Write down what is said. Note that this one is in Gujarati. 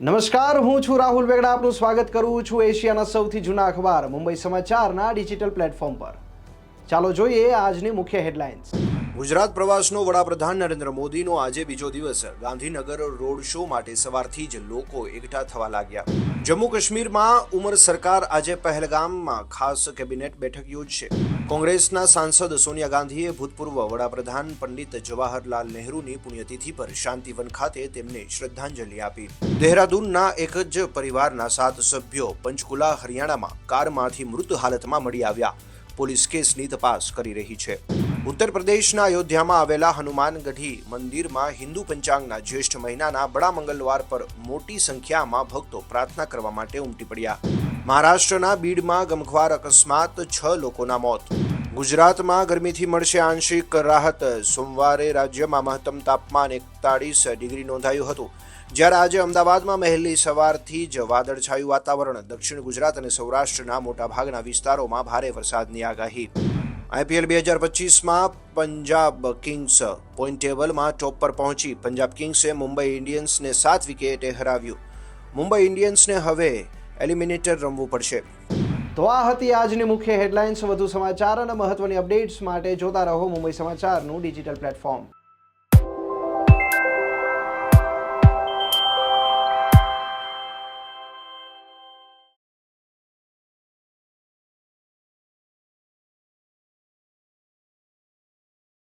નમસ્કાર, હું છું રાહુલ વેગડા. આપનું સ્વાગત કરું છું એશિયાના સૌથી જૂના અખબાર મુંબઈ સમાચારના ડિજિટલ પ્લેટફોર્મ પર. ચાલો જોઈએ આજની મુખ્ય હેડલાઇન્સ. ગુજરાત પ્રવાસનો વડાપ્રધાન નરેન્દ્ર મોદીનો આજે બીજો દિવસ. ગાંધીનગર રોડ શો માટે સવારથી જ લોકો એકઠા થવા લાગ્યા. જમ્મુ કાશ્મીરમાં ઉમર સરકાર આજે પહેલગામમાં ખાસ કેબિનેટ બેઠક યોજશે. કોંગ્રેસના સાંસદ સોનિયા ગાંધીએ ભૂતપૂર્વ વડાપ્રધાન પંડિત જવાહરલાલ નહેરુની પુણ્યતિથિ પર શાંતિવન ખાતે તેમને શ્રદ્ધાંજલિ આપી. દહેરાદૂનના એક જ પરિવારના સાત સભ્યો પંચકુલા હરિયાણામાં કારમાંથી મૃત હાલતમાં મળી આવ્યા. પોલીસ કેસની તપાસ કરી રહી છે. ઉત્તર પ્રદેશના અયોધ્યામાં આવેલા હનુમાનગઢી મંદિરમાં હિન્દુ પંચાંગના જ્યેષ્ઠ મહિનાના બડા મંગળવાર પર મોટી સંખ્યામાં ભક્તો પ્રાર્થના કરવા માટે ઉમટી પડ્યા. મહારાષ્ટ્રના બીડમાં ગમખ્વાર અકસ્માત, છ લોકોના મોત. ગુજરાતમાં ગરમીથી મળશે આંશિક રાહત. સોમવારે રાજ્યમાં મહત્તમ તાપમાન એકતાળીસ ડિગ્રી નોંધાયું હતું. જ્યારે આજે અમદાવાદમાં મહેલી સવારથી જ વાદળછાયું વાતાવરણ. દક્ષિણ ગુજરાત અને સૌરાષ્ટ્રના મોટાભાગના વિસ્તારોમાં ભારે વરસાદની આગાહી. આઈપીએલ બે હજાર પચીસમાં પંજાબ કિંગ્સ પોઈન્ટ ટેબલમાં ટોપ પર પહોંચી. પંજાબ કિંગ્સે મુંબઈ ઇન્ડિયન્સને સાત વિકેટે હરાવ્યું. મુંબઈ ઇન્ડિયન્સને હવે એલિમિનેટર રમવું પડશે. તો આ હતી આજની મુખ્ય હેડલાઇન્સ. વધુ સમાચાર અને મહત્વની અપડેટ્સ માટે જોતા રહો મુંબઈ સમાચારનું ડિજિટલ પ્લેટફોર્મ.